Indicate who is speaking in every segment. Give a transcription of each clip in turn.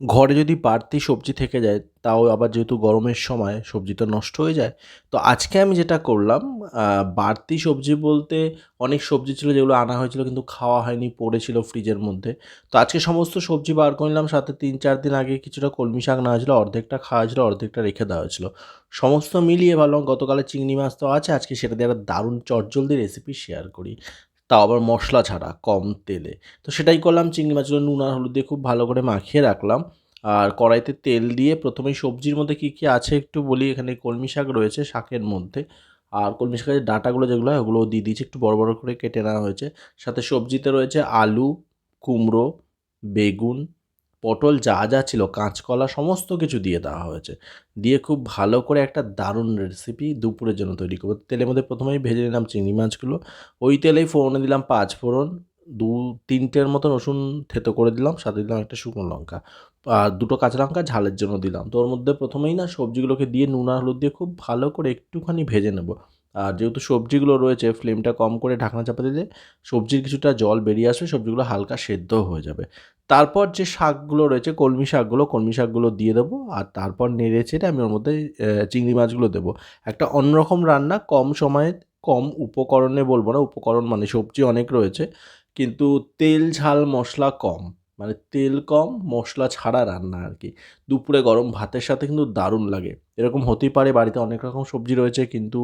Speaker 1: ঘরে যদি বাড়তি সবজি থেকে যায়, তাও আবার যেহেতু গরমের সময় সবজি তো নষ্ট হয়ে যায়, তো আজকে আমি যেটা করলাম বাড়তি সবজি বলতে অনেক সবজি ছিল যেগুলো আনা হয়েছিল কিন্তু খাওয়া হয়নি, পড়েছিল ফ্রিজের মধ্যে। তো আজকে সমস্ত সবজি বার করে নিলাম, সাথে তিন চার দিন আগে কিছুটা কলমি শাক নেওয়া হয়েছিল, অর্ধেকটা খাওয়া হয়েছিল, অর্ধেকটা রেখে দেওয়া হয়েছিল। সমস্ত মিলিয়ে ভাবলাম গতকালে চিংড়ি মাছ তো আছে, আজকে সেটা দিয়ে একটা দারুণ চটজলদি রেসিপি শেয়ার করি। তাও আবার মশলা ছাড়া, কম তেলে। তো সেটাই করলাম, চিংড়ি মাছগুলো নুন আর হলুদ দিয়ে খুব ভালো করে মাখিয়ে রাখলাম। আর কড়াইতে তেল দিয়ে প্রথমেই সবজির মধ্যে কী কী আছে একটু বলি, এখানে কলমি শাক রয়েছে শাকের মধ্যে। আর কলমি শাকের ডাঁটাগুলো যেগুলো হয়, ওগুলোও দিয়ে দিয়েছি, একটু বড় বড় করে কেটে নেওয়া হয়েছে। সাথে সবজিতে রয়েছে আলু, কুমড়ো, বেগুন পটল যা যা ছিল, কাঁচকলা সমস্ত কিছু দিয়ে দেওয়া হয়েছে। দিয়ে খুব ভালো করে একটা দারুণ রেসিপি দুপুরের জন্য তৈরি করব। তেলের মধ্যে প্রথমেই ভেজে নিলাম চিংড়ি মাছগুলো। ওই তেলেই ফোড়নে দিলাম পাঁচ ফোড়ন, দু তিনটের মতো রসুন থেতো করে দিলাম, সাথে দিলাম একটা শুকনো লঙ্কা। আর দুটো কাঁচা লঙ্কা ঝালের জন্য দিলাম। তো ওর মধ্যে প্রথমেই না সবজিগুলোকে দিয়ে নুন আর হলুদ দিয়ে খুব ভালো করে একটুখানি ভেজে নেব। আর যেহেতু সবজিগুলো রয়েছে ফ্লেমটা কম করে ঢাকনা চাপা দিলে সবজির কিছুটা জল বেরিয়ে আসবে, সবজিগুলো হালকা সেদ্ধ হয়ে যাবে। তারপর যে শাকগুলো রয়েছে, কলমি শাকগুলো কলমি শাকগুলো দিয়ে দেবো আর তারপর নেড়ে চেড়ে আমি ওর মধ্যে চিংড়ি মাছগুলো দেবো। একটা অন্যরকম রান্না, কম সময়ে, কম উপকরণে বলব না, উপকরণ মানে সবজি অনেক রয়েছে, কিন্তু তেল, ঝাল, মশলা কম। মানে তেল কম, মশলা ছাড়া রান্না আর কি। দুপুরে গরম ভাতের সাথে কিন্তু দারুণ লাগে। এরকম হতেই পারে বাড়িতে অনেক রকম সবজি রয়েছে কিন্তু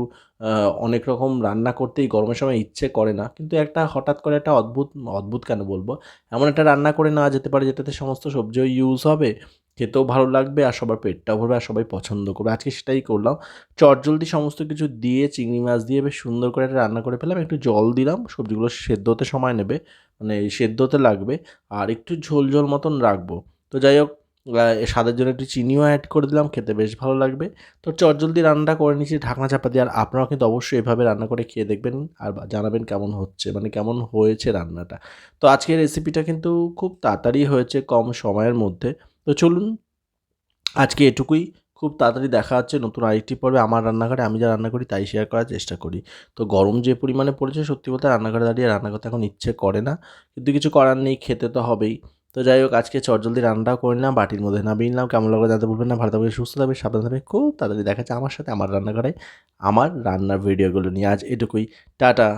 Speaker 1: অনেক রকম রান্না করতেই গরমের সময় ইচ্ছে করে না। কিন্তু একটা হঠাৎ করে একটা অদ্ভুত অদ্ভুত কেন বলব? এমন একটা রান্না করে না যেতে পারে যেটাতে সমস্ত সবজিও ইউজ হবে খেতেও ভালো লাগবে আর সবার পেটটাও ভরবে আর সবাই পছন্দ করবে। আজকে সেটাই করলাম। চটজলদি সমস্ত কিছু দিয়ে, চিংড়ি মাছ দিয়ে বেশ সুন্দর করে একটা রান্না করে ফেলাম একটু জল দিলাম, সবজিগুলো সেদ্ধ হতে সময় নেবে মানে সেদ্ধ হতে লাগবে আর একটু ঝোল ঝোল মতন রাখব। তো যাই হোক স্বাদের জন্য একটু চিনিও অ্যাড করে দিলাম, খেতে বেশ ভালো লাগবে। তো চটজলদি রান্নাটা করে নিচ্ছি ঢাকনা চাপা দিয়ে আর আপনারাও কিন্তু অবশ্যই এভাবে রান্না করে খেয়ে দেখবেন আর জানাবেন কেমন হচ্ছে মানে কেমন হয়েছে রান্নাটা। তো আজকের রেসিপিটা কিন্তু খুব তাড়াতাড়ি হয়েছে কম সময়ের মধ্যে। তো চলুন, আজকে এটুকুই। খুব তাড়াতাড়ি দেখা হচ্ছে নতুন আরেকটি পর্বে আমার রান্নাঘরে। আমি যা রান্না করি তাই শেয়ার করার চেষ্টা করি। তো গরম যে পরিমাণে পড়েছে, সত্যি বলতে রান্নাঘরে দাঁড়িয়ে রান্না করতে এখন ইচ্ছে করে না। কিন্তু কিছু করার নেই, খেতে তো হবেই। তো যাই হোক, আজকে চটজলদি রান্নাটাও করে নিলাম, বাটির মধ্যে নামিয়ে নিলাম। কেমন লাগল জানতে বলবেন না। ভালো থাকবে সুস্থ থাকবে সাবধান থাকবে খুব তাড়াতাড়ি দেখা যাচ্ছে আমার সাথে, আমার রান্নাঘরে, আমার রান্নার ভিডিওগুলো নিয়ে। আজ এটুকুই। টাটা।